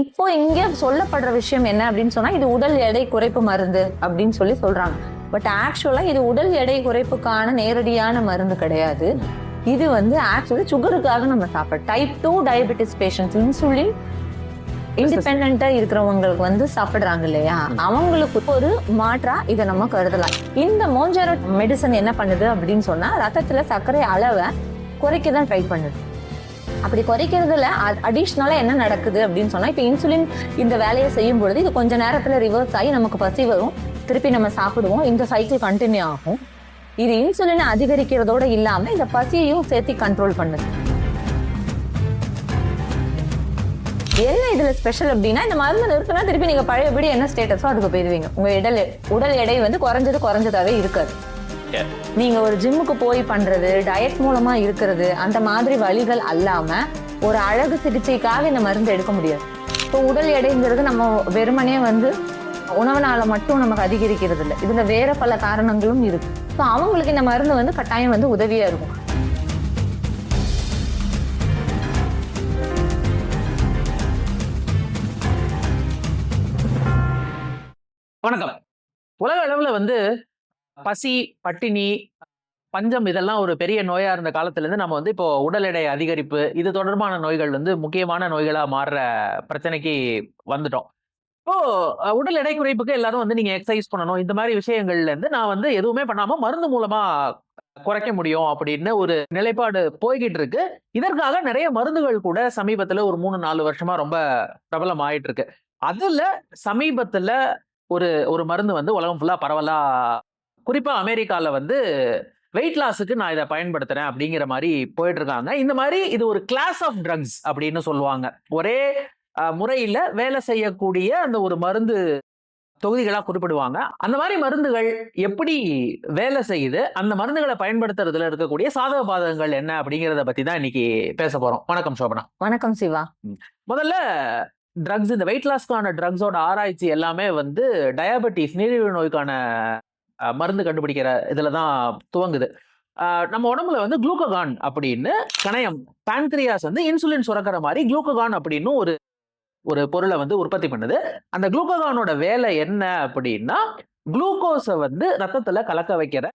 இப்போ இங்க சொல்லப்படுற விஷயம் என்ன அப்படின்னு சொன்னா இது உடல் எடை குறைப்பு மருந்து அப்படின்னு சொல்லி சொல்றாங்க. பட் ஆக்சுவலா இது உடல் எடை குறைப்புக்கான நேரடியான மருந்து கிடையாது. இது வந்து ஆக்சுவலி சுகருக்காக நம்ம சாப்பிட type two diabetes patients insulin இண்டிபெண்டா இருக்கிறவங்களுக்கு வந்து சாப்பிடுறாங்க இல்லையா? அவங்களுக்கு ஒரு மாற்றா இதை நம்ம கருதலாம். இந்த மோஞ்சாரோ மெடிசன் என்ன பண்ணுது அப்படின்னு சொன்னா ரத்தத்துல சர்க்கரை அளவை குறைக்க தான் ட்ரை பண்ணுது. அப்படி குறைக்கிறதுல அடிஷ்னலாக என்ன நடக்குது அப்படின்னு சொன்னால் இப்போ இன்சுலின் இந்த வேலையை செய்யும் பொழுது இது கொஞ்ச நேரத்தில் ரிவர்ஸ் ஆகி நமக்கு பசி வரும். திருப்பி நம்ம சாப்பிடுவோம். இந்த சைக்கிள் கண்டினியூ ஆகும். இது இன்சுலினை அதிகரிக்கிறதோட இல்லாமல் இந்த பசியையும் சேர்த்து கண்ட்ரோல் பண்ணுது. என்ன இதில் ஸ்பெஷல் அப்படின்னா இந்த மருந்து நிறுத்தினா திருப்பி நீங்கள் பழையபடி என்ன ஸ்டேட்டஸோ அதுக்கு போயிருவீங்க உங்கள் இடல் உடல் எடை வந்து குறைஞ்சது குறைஞ்சதாகவே இருக்காது. நீங்க ஒரு ஜிம்முக்கு போய் பண்றது டயட் மூலமா இருக்கிறது அந்த மாதிரி வழிகள் அல்லாம ஒரு அழகு சிகிச்சைக்காக இந்த மருந்து எடுக்க முடியாது. இப்போ உடல் எடைங்கிறது நம்ம வெறுமனே வந்து உணவுனால மட்டும் நமக்கு அதிகரிக்கிறது இல்லை. இதுல வேற பல காரணங்களும் இருக்கு. ஸோ அவங்களுக்கு இந்த மருந்து வந்து கட்டாயம் வந்து உதவியா இருக்கும். வணக்கம். உலக அளவுல வந்து பசி பட்டினி பஞ்சம் இதெல்லாம் ஒரு பெரிய நோயாக இருந்த காலத்துலேருந்து நம்ம வந்து இப்போ உடல் எடை அதிகரிப்பு இது தொடர்பான நோய்கள் வந்து முக்கியமான நோய்களாக மாறுற பிரச்சனைக்கு வந்துட்டோம். இப்போ உடல் எடை குறைப்புக்கு எல்லாரும் வந்து நீங்கள் எக்ஸசைஸ் பண்ணணும் இந்த மாதிரி விஷயங்கள்லேருந்து நான் வந்து எதுவுமே பண்ணாமல் மருந்து மூலமாக குறைக்க முடியும் அப்படின்னு ஒரு நிலைப்பாடு போய்கிட்டு இருக்கு. இதற்காக நிறைய மருந்துகள் கூட சமீபத்துல ஒரு மூணு நாலு வருஷமா ரொம்ப பிரபலம் ஆயிட்டு இருக்கு. அதுல சமீபத்துல ஒரு ஒரு மருந்து வந்து உலகம் ஃபுல்லா பரவலா குறிப்பா அமெரிக்கால வந்து வெயிட் லாஸுக்கு நான் இதை பயன்படுத்துறேன் அப்படிங்கிற மாதிரி போயிட்டு இருக்காங்க இந்த மாதிரி இது ஒரு கிளாஸ் ஆஃப் ட்ரக்ஸ் அப்படின்னு சொல்லுவாங்க. ஒரே முறையில வேலை செய்யக்கூடிய அந்த ஒரு மருந்து தொகுதிகளா குறிப்பிடுவாங்க. அந்த மாதிரி மருந்துகள் எப்படி வேலை செய்யுது அந்த மருந்துகளை பயன்படுத்துறதுல இருக்கக்கூடிய சாதக பாதகங்கள் என்ன அப்படிங்கிறத பத்தி தான் இன்னைக்கு பேச போறோம். வணக்கம் சோபனா. வணக்கம் சிவா. முதல்ல ட்ரக்ஸ் இந்த வெயிட் லாஸ்க்கான ட்ரக்ஸோட ஆராய்ச்சி எல்லாமே வந்து டயபெட்டிஸ் நீரிழிவு நோய்க்கான மருந்து கண்டுபிடிக்கிற இதில் தான் துவங்குது. நம்ம உடம்புல வந்து குளூக்கோகான் அப்படின்னு கணையம் பான்கிரியாஸ் வந்து இன்சுலின் சுரக்கிற மாதிரி குளூக்கோகான் அப்படின்னு ஒரு ஒரு பொருளை வந்து உற்பத்தி பண்ணுது. அந்த குளூக்கோகானோட வேலை என்ன அப்படின்னா குளுக்கோஸை வந்து ரத்தத்தில் கலக்க வைக்கிற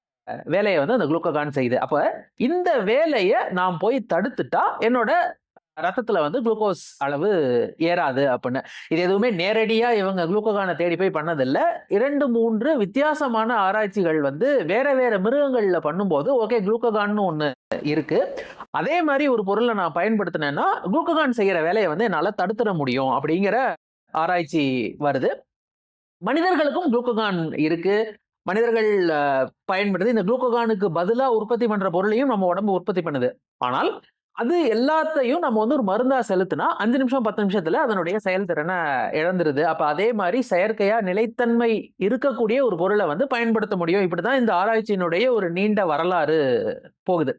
வேலையை வந்து அந்த குளூக்கோகான் செய்யுது. அப்போ இந்த வேலையை நான் போய் தடுத்துட்டா என்னோட ரத்தத்துல வந்து குளுக்கோஸ் அளவு ஏறாது அப்படின்னு. இது எதுவுமே நேரடியா இவங்க குளுக்கோகானை தேடி போய் பண்ணதில்லை. இரண்டு மூன்று வித்தியாசமான ஆராய்ச்சிகள் வந்து வேற வேற மிருகங்கள்ல பண்ணும்போது ஓகே குளுக்கோகான்னு ஒண்ணு இருக்கு. அதே மாதிரி ஒரு பொருளை நான் பயன்படுத்தினேன்னா குளுக்கோகான் செய்யற வேலையை வந்து என்னால தடுத்துட முடியும் அப்படிங்கிற ஆராய்ச்சி வருது. மனிதர்களுக்கும் குளுக்கோகான் இருக்கு. மனிதர்கள் பயன்படுத்தி இந்த குளுக்கோகானுக்கு பதிலாக உற்பத்தி பண்ற பொருளையும் நம்ம உடம்பு உற்பத்தி பண்ணுது. ஆனால் அது எல்லாத்தையும் நம்ம வந்து ஒரு மருந்தா செலுத்தினா அஞ்சு நிமிஷம் பத்து நிமிஷத்துல அதனுடைய செயல்திறனை இழந்துருது. அப்ப அதே மாதிரி செயற்கையா நிலைத்தன்மை இருக்கக்கூடிய ஒரு பொருளை வந்து பயன்படுத்த முடியும். இப்படிதான் இந்த ஆராய்ச்சியினுடைய ஒரு நீண்ட வரலாறு போகுது.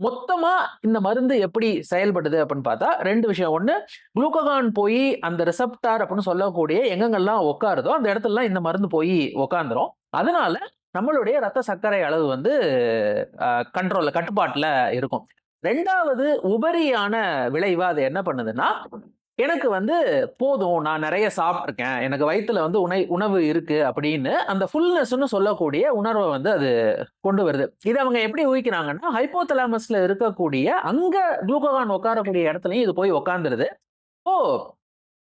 மொத்தமா இந்த மருந்து எப்படி செயல்படுது அப்படின்னு பார்த்தா ரெண்டு விஷயம். ஒண்ணு குளுக்கோகான் போய் அந்த ரிசப்டார் அப்படின்னு சொல்லக்கூடிய எங்கெங்கெல்லாம் உட்காருதோ அந்த இடத்துலலாம் இந்த மருந்து போய் உட்காந்துரும் அதனால நம்மளுடைய ரத்த சர்க்கரை அளவு வந்து கண்ட்ரோல்ல கட்டுப்பாட்டுல இருக்கும். ரெண்டாவது உபரியான விளைவா அது என்ன பண்ணுதுன்னா எனக்கு வந்து போதும் நான் நிறைய சாப்பிட்ருக்கேன் எனக்கு வயிற்றுல வந்து உணை உணவு இருக்கு அப்படின்னு அந்த ஃபுல்னஸ்ன்னு சொல்லக்கூடிய உணர்வை வந்து அது கொண்டு வருது. இது அவங்க எப்படி ஊகிக்கிறாங்கன்னா ஹைப்போதலாமஸ்ல இருக்கக்கூடிய அங்க குளுக்கோகான் உட்காரக்கூடிய இடத்துலையும் இது போய் உட்காந்துருது ஓ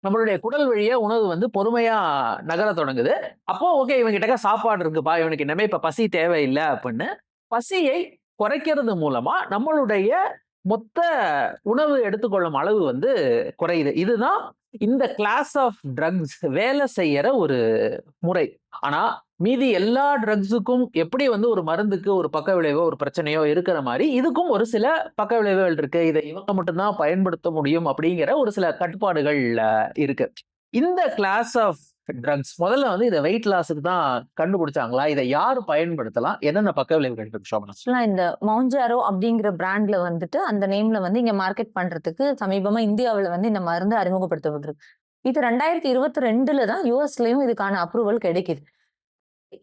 நம்மளுடைய குடல் வழியா உணவு வந்து பொறுமையா நகர தொடங்குது. அப்போ ஓகே இவங்கிட்ட சாப்பாடு இருக்குப்பா இவனுக்கு இனிமே இப்ப பசி தேவையில்லை அப்படின்னு பசியை குறைக்கிறது மூலமா நம்மளுடைய மொத்த உணவு எடுத்துக்கொள்ளும் அளவு வந்து குறையுது. இதுதான் இந்த கிளாஸ் ஆஃப் ட்ரக்ஸ் வேலை செய்யற ஒரு முறை. ஆனா மீதி எல்லா ட்ரக்ஸுக்கும் எப்படி வந்து ஒரு மருந்துக்கு ஒரு பக்க விளைவோ ஒரு பிரச்சனையோ இருக்கிற மாதிரி இதுக்கும் ஒரு சில பக்க விளைவுகள் இருக்கு. இதை இவங்க மட்டும்தான் பயன்படுத்த முடியும் அப்படிங்கிற ஒரு சில கட்டுப்பாடுகள் இருக்கு. இந்த கிளாஸ் ஆஃப் ட்ரக்ஸ் முதல்ல வந்து இதை வெயிட் லாஸுக்கு தான் கண்டுபிடிச்சாங்களா? இதை யார் பயன்படுத்தலாம் என்னென்ன பக்க விளைவுகள் இருக்கு ஆக்சுவலா இந்த மவுஞ்சாரோ அப்படிங்கிற பிராண்ட்ல வந்துட்டு அந்த நேம்ல வந்து இங்க மார்க்கெட் பண்றதுக்கு சமீபமா இந்தியாவுல வந்து இந்த மருந்து அறிமுகப்படுத்தப்பட்டிருக்கு. இது ரெண்டாயிரத்தி இருபத்தி ரெண்டுல தான் யூஎஸ்லயும் இதுக்கான அப்ரூவல் கிடைக்குது.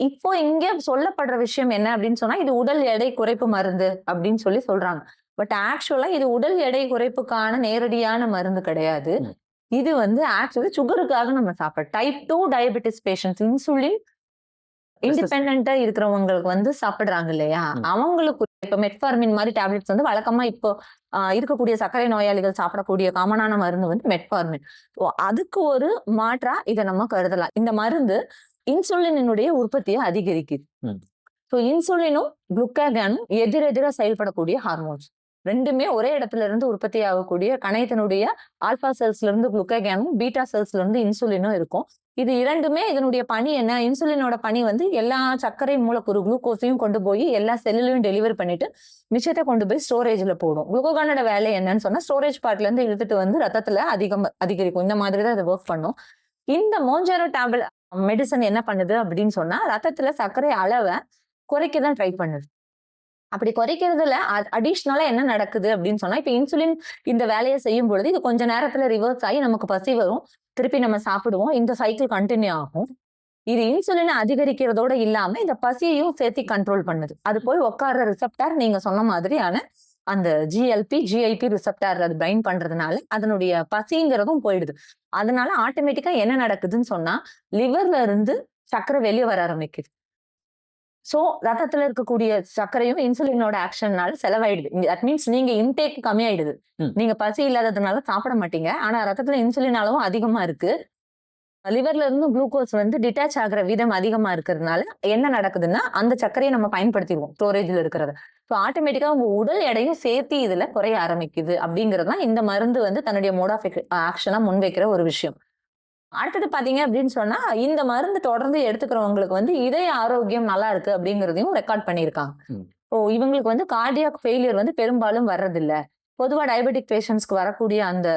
இப்போ இங்க சொல்லப்படுற விஷயம் என்ன அப்படின்னு சொன்னா இது உடல் எடை குறைப்பு மருந்து அப்படின்னு சொல்லி சொல்றாங்க. பட் ஆக்சுவலா இது உடல் எடை குறைப்புக்கான நேரடியான மருந்து கிடையாது. இது வந்து ஆக்சுவலி சுகருக்காக நம்ம சாப்பிட type two diabetes patients insulin இண்டிபெண்டா இருக்கிறவங்களுக்கு வந்து சாப்பிடுறாங்க இல்லையா. அவங்களுக்கு இப்ப மெட்ஃபார்மின் மாதிரி டேப்லெட்ஸ் வந்து வழக்கமா இப்போ இருக்கக்கூடிய சர்க்கரை நோயாளிகள் சாப்பிடக்கூடிய காமனான மருந்து வந்து மெட்ஃபார்மின் ஸோ அதுக்கு ஒரு மாற்றா இதை நம்ம கருதலாம். இந்த மருந்து இன்சுலினுடைய உற்பத்தியை அதிகரிக்குது. ஸோ இன்சுலினும் குளுக்காகானும் எதிரெதிராக செயல்படக்கூடிய ஹார்மோன்ஸ் ரெண்டுமே ஒரே இடத்துல இருந்து உற்பத்தி ஆகக்கூடிய கணையத்தினுடைய ஆல்பா செல்ஸ்ல இருந்து குளுக்காகானும் பீட்டா செல்ஸ்ல இருந்து இன்சுலினும் இருக்கும். இது இரண்டுமே இதனுடைய பணி என்ன? இன்சுலினோட பணி வந்து எல்லா சர்க்கரை மூலக்கூறு குளுக்கோஸையும் கொண்டு போய் எல்லா செல்லுலையும் டெலிவரி பண்ணிட்டு மிச்சத்தை கொண்டு போய் ஸ்டோரேஜ்ல போடும். குளுக்கோகானோட வேலை என்னன்னு சொன்னா ஸ்டோரேஜ் பார்ட்ல இருந்து இழுத்துட்டு வந்து ரத்தத்துல அதிகம் அதிகரிக்கும். இந்த மாதிரி தான் இது ஒர்க் பண்ணும். இந்த மோஞ்சாரோ டேப்லெட் மெடிசன் என்ன பண்ணுது அப்படின்னு சொன்னா ரத்தத்துல சர்க்கரை அளவை குறைக்க தான் ட்ரை பண்ணுது. அப்படி குறைக்கிறதுல அடிஷ்னலா என்ன நடக்குது அப்படின்னு சொன்னா இப்ப இன்சுலின் இந்த வேலையை செய்யும் பொழுது இது கொஞ்ச நேரத்துல ரிவர்ஸ் ஆகி நமக்கு பசி வரும். திருப்பி நம்ம சாப்பிடுவோம். இந்த சைக்கிள் கண்டினியூ ஆகும். இது இன்சுலினை அதிகரிக்கிறதோட இல்லாம இந்த பசியையும் சேர்த்து கண்ட்ரோல் பண்ணுது. அது போய் உட்கார்ற ரிசப்டார் நீங்க சொன்ன மாதிரியான அந்த ஜிஎல்பி ஜிஐபி ரிசப்டார் அது பைன் பண்றதுனால அதனுடைய பசிங்கிறதும் போயிடுது. அதனால ஆட்டோமேட்டிக்கா என்ன நடக்குதுன்னு சொன்னா லிவர்ல இருந்து சக்கரை வெளியே வர ஆரம்பிக்குது. சோ ரத்தத்துல இருக்கக்கூடிய சர்க்கரையும் இன்சுலினோட ஆக்ஷன்னால செலவாயிடுது. தட் மீன்ஸ் நீங்க இன்டேக் கம்மியாயிடுது. நீங்க பசி இல்லாததுனால சாப்பிட மாட்டீங்க. ஆனா ரத்தத்துல இன்சுலின் அளவும் அதிகமா இருக்கு. லிவர்ல இருந்து குளுக்கோஸ் வந்து டிட்டாச் ஆகுற விதம் அதிகமா இருக்கிறதுனால என்ன நடக்குதுன்னா அந்த சர்க்கரையை நம்ம பயன்படுத்திடுவோம் ஸ்டோரேஜ்ல இருக்கிறத. ஸோ ஆட்டோமேட்டிக்கா உங்க உடல் எடையும் சேர்த்து இதுல குறைய ஆரம்பிக்குது அப்படிங்கிறது இந்த மருந்து வந்து தன்னுடைய மோட் ஆஃப் ஆக்ஷனா முன்வைக்கிற ஒரு விஷயம். அடுத்தது பாத்தீங்க அப்படின்னு சொன்னா இந்த மருந்து தொடர்ந்து எடுத்துக்கிறவங்களுக்கு வந்து இதய ஆரோக்கியம் நல்லா இருக்கு அப்படிங்கிறதையும் ரெக்கார்ட் பண்ணியிருக்காங்க. ஓ இவங்களுக்கு வந்து கார்டியாக் ஃபெயிலியர் வந்து பெரும்பாலும் வர்றதில்ல பொதுவா டயபெட்டிக் பேஷண்ட்ஸ்க்கு வரக்கூடிய அந்த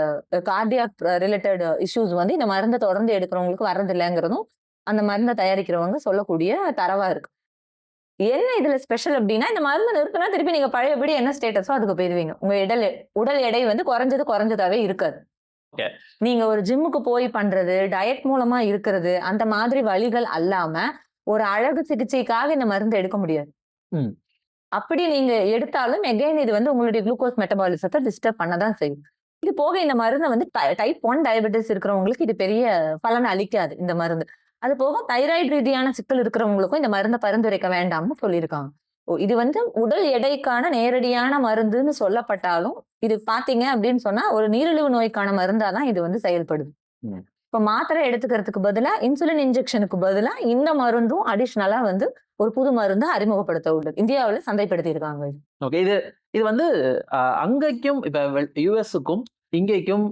கார்டியாக் ரிலேட்டட் இஷ்யூஸ் வந்து இந்த மருந்தை தொடர்ந்து எடுக்கிறவங்களுக்கு வர்றதில்லைங்கிறதும் அந்த மருந்தை தயாரிக்கிறவங்க சொல்லக்கூடிய தரவா இருக்கு என்ன இதுல ஸ்பெஷல் அப்படின்னா இந்த மருந்து நிறுத்தினா திருப்பி நீங்க பழையபடி என்ன ஸ்டேட்டஸோ அதுக்கு போயிருவீங்க உங்க உடல் எ- உடல் எடை வந்து குறைஞ்சது குறைஞ்சதாவே இருக்காது. நீங்க ஒரு ஜிம்முக்கு போய் பண்றது டயட் மூலமா இருக்கிறது அந்த மாதிரி வழிகள் அல்லாம ஒரு அழகு சிகிச்சைக்காக இந்த மருந்து எடுக்க முடியாது. அப்படி நீங்க எடுத்தாலும் எகைன் இது வந்து உங்களுடைய குளுக்கோஸ் மெட்டபாலிசத்தை டிஸ்டர்ப் பண்ணதான் செய்யும். இது போக இந்த மருந்தை வந்து டைப் ஒன் டயபெட்டிஸ் இருக்கிறவங்களுக்கு இது பெரிய பலன் அளிக்காது இந்த மருந்து. அது போக தைராய்டு ரீதியான சிக்கல் இருக்கிறவங்களுக்கும் இந்த மருந்தை பரிந்துரைக்க வேண்டாம்னு சொல்லியிருக்காங்க. இது வந்து உடல் எடைக்கான நேரடியான மருந்துன்னு சொல்லப்பட்டாலும் இது பாத்தீங்க அப்படின்னு சொன்னா ஒரு நீரிழிவு நோய்க்கான மருந்தா தான் இது வந்து செயல்படுது. இப்ப மாத்திரை எடுத்துக்கிறதுக்கு பதிலா இன்சுலின் இன்ஜெக்ஷனுக்கு பதிலா இந்த மருந்தும் அடிஷ்னலா வந்து ஒரு புது மருந்து அறிமுகப்படுத்த உள்ளது. இந்தியாவுல சந்தைப்படுத்தி இருக்காங்க ஓகே இது இது வந்து அங்கேக்கும் இப்ப யூஎஸ்க்கும் இங்கேக்கும்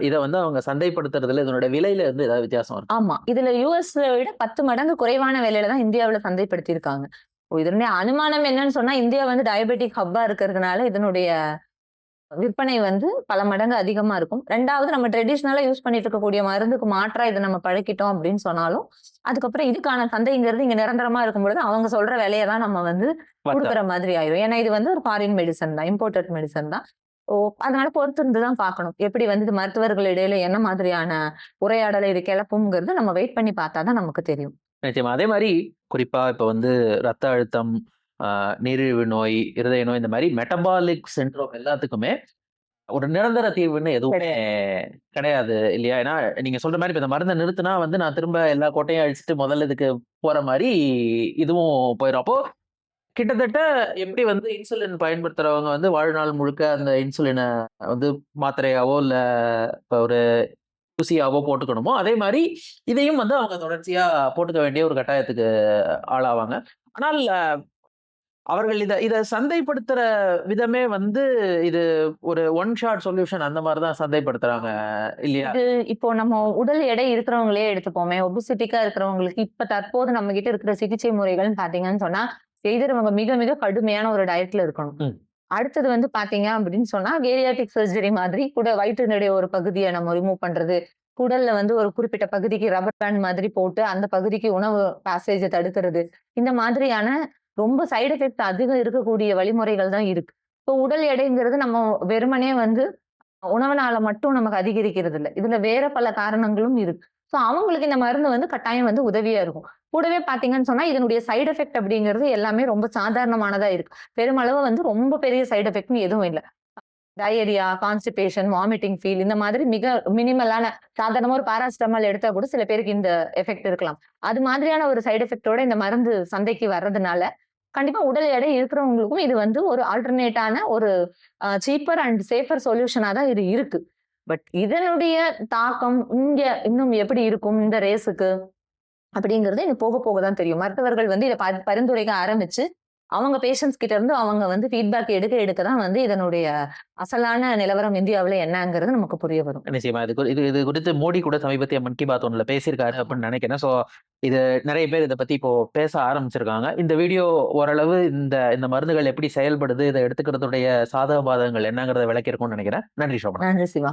இதை வந்து அவங்க சந்தைப்படுத்துறதுல இதனோட விலையில இருந்து ஏதாவது வித்தியாசம் இருக்கு? ஆமா. இதுல யூஎஸ்ல விட பத்து மடங்கு குறைவான விலையில தான் இந்தியாவுல சந்தைப்படுத்தி இருக்காங்க இதனுடைய அனுமானம் என்னன்னு சொன்னா இந்தியா வந்து டயபெட்டிக் ஹப்பா இருக்கிறதுனால இதனுடைய விற்பனை வந்து பல மடங்கு அதிகமா இருக்கும். ரெண்டாவது நம்ம ட்ரெடிஷ்னலா யூஸ் பண்ணிட்டு இருக்கக்கூடிய மருந்துக்கு மாற்றா இதை நம்ம பழக்கிட்டோம் அப்படின்னு சொன்னாலும் அதுக்கப்புறம் இதுக்கான சந்தைங்கிறது இங்க நிரந்தரமா இருக்கும் பொழுது அவங்க சொல்ற விலையை தான் நம்ம வந்து கொடுக்குற மாதிரி ஆயிரும். ஏன்னா இது வந்து ஒரு ஃபாரின் மெடிசன் தான் இம்போர்ட்டட் மெடிசன் தான். ஓ அதனால பொறுத்து இருந்து தான் பார்க்கணும். எப்படி வந்து இது மருத்துவர்கள் இடையில என்ன மாதிரியான உரையாடலை இது கிளப்புங்கிறது நம்ம வெயிட் பண்ணி பார்த்தா தான் நமக்கு தெரியும். நிச்சயமா. அதே மாதிரி குறிப்பா இப்ப வந்து ரத்த அழுத்தம் நீரிழிவு நோய் இருதய நோய் இந்த மாதிரி மெட்டபாலிக் சிண்ட்ரோம் எல்லாத்துக்குமே ஒரு நிரந்தர தீர்வுன்னு எதுவுமே கிடையாது இல்லையா? ஏன்னா நீங்க சொல்ற மாதிரி இப்ப இந்த மருந்தை நிறுத்தினா வந்து நான் திரும்ப எல்லா கோட்டையும் அழிச்சிட்டு முதல்ல இதுக்கு போற மாதிரி இதுவும் போயிடும் அப்போ கிட்டத்தட்ட எப்படி வந்து இன்சுலின் பயன்படுத்துறவங்க வந்து வாழ்நாள் முழுக்க அந்த இன்சுலினை வந்து மாத்திரையாவோ இல்ல இப்ப ஒரு ஊசியாவோ போட்டுக்கணுமோ அதே மாதிரி இதையும் வந்து அவங்க தொடர்ச்சியா போட்டுக்க வேண்டிய ஒரு கட்டாயத்துக்கு ஆளாவாங்க. ஆனால் அவர்கள் இதை இதை சந்தைப்படுத்துற விதமே வந்து இது ஒரு ஒன் ஷாட் சொல்யூஷன் அந்த மாதிரி தான் சந்தைப்படுத்துறாங்க இல்லையா? இது இப்போ நம்ம உடல் எடை இருக்கிறவங்களே எடுத்துப்போமே ஒபிசிட்டிக்கா இருக்கிறவங்களுக்கு இப்ப தற்போது நம்ம கிட்ட இருக்கிற சிகிச்சை முறைகள்னு பாத்தீங்கன்னு சொன்னா எய்தர் அவங்க மிக மிக கடுமையான ஒரு டயட்ல இருக்கணும். அடுத்தது வந்து பாத்தீங்க அப்படின்னு சொன்னா வேரியாட்டிக் சர்ஜரி மாதிரி கூட வயிற்றினுடைய ஒரு பகுதியை நம்ம ரிமூவ் பண்றது. குடல்ல வந்து ஒரு குறிப்பிட்ட பகுதிக்கு ரப்பர் பேண்ட் மாதிரி போட்டு அந்த பகுதிக்கு உணவு பேசேஜை தடுக்கிறது. இந்த மாதிரியான ரொம்ப சைடு எஃபெக்ட் அதிகம் இருக்கக்கூடிய வழிமுறைகள் தான் இருக்கு. இப்போ உடல் எடைங்கிறது நம்ம வெறுமனே வந்து உணவுனால மட்டும் நமக்கு அதிகரிக்கிறது இல்லை இதுல வேற பல காரணங்களும் இருக்கு. ஸோ அவங்களுக்கு இந்த மருந்து வந்து கட்டாயம் வந்து உதவியா இருக்கும். கூடவே பார்த்தீங்கன்னு சொன்னா இதனுடைய சைடு எஃபெக்ட் அப்படிங்கிறது எல்லாமே ரொம்ப சாதாரணமானதா இருக்கு. பெருமளவு வந்து ரொம்ப பெரிய சைடு எஃபெக்ட்னு எதுவும் இல்லை. டயரியா கான்ஸ்டிபேஷன் வாமிட்டிங் ஃபீல் இந்த மாதிரி மிக மினிமலான சாதாரணமாக ஒரு பாராசிட்டமால் எடுத்தால் கூட சில பேருக்கு இந்த எஃபெக்ட் இருக்கலாம். அது மாதிரியான ஒரு சைடு எஃபெக்டோட இந்த மருந்து சந்தைக்கு வர்றதுனால கண்டிப்பாக உடல் எடை இருக்கிறவங்களுக்கும் இது வந்து ஒரு ஆல்டர்னேட்டான ஒரு சீப்பர் அண்ட் சேஃபர் சொல்யூஷனா தான் இது இருக்கு. பட் இதனுடைய தாக்கம் இங்க இன்னும் எப்படி இருக்கும் இந்த ரேஸுக்கு? அப்படிங்கிறது எனக்கு போக போக தான் தெரியும். மருத்துவர்கள் வந்து இதை பரிந்துரைக்க ஆரம்பிச்சு அவங்க பேஷண்ட்ஸ் கிட்ட இருந்து அவங்க வந்து ஃபீட்பேக் எடுக்க எடுக்க தான் வந்து இதனுடைய அசலான நிலவரம் இந்தியாவில் என்னங்கிறது நமக்கு புரிய வரும். நிச்சயமா. இது இது இது குறித்து மோடி கூட சமீபத்திய மன் கி பாத் ஒன்றில் பேசியிருக்காரு அப்படின்னு நினைக்கிறேன். ஸோ இது நிறைய பேர் இதை பத்தி இப்போ பேச ஆரம்பிச்சிருக்காங்க. இந்த வீடியோ ஓரளவு இந்த இந்த மருந்துகள் எப்படி செயல்படுது இதை எடுத்துக்கிறதுடைய சாதக பாதகங்கள் என்னங்கிறத விளக்கியிருக்கும்னு நினைக்கிறேன். நன்றி சோபனா. நன்றி சிவா.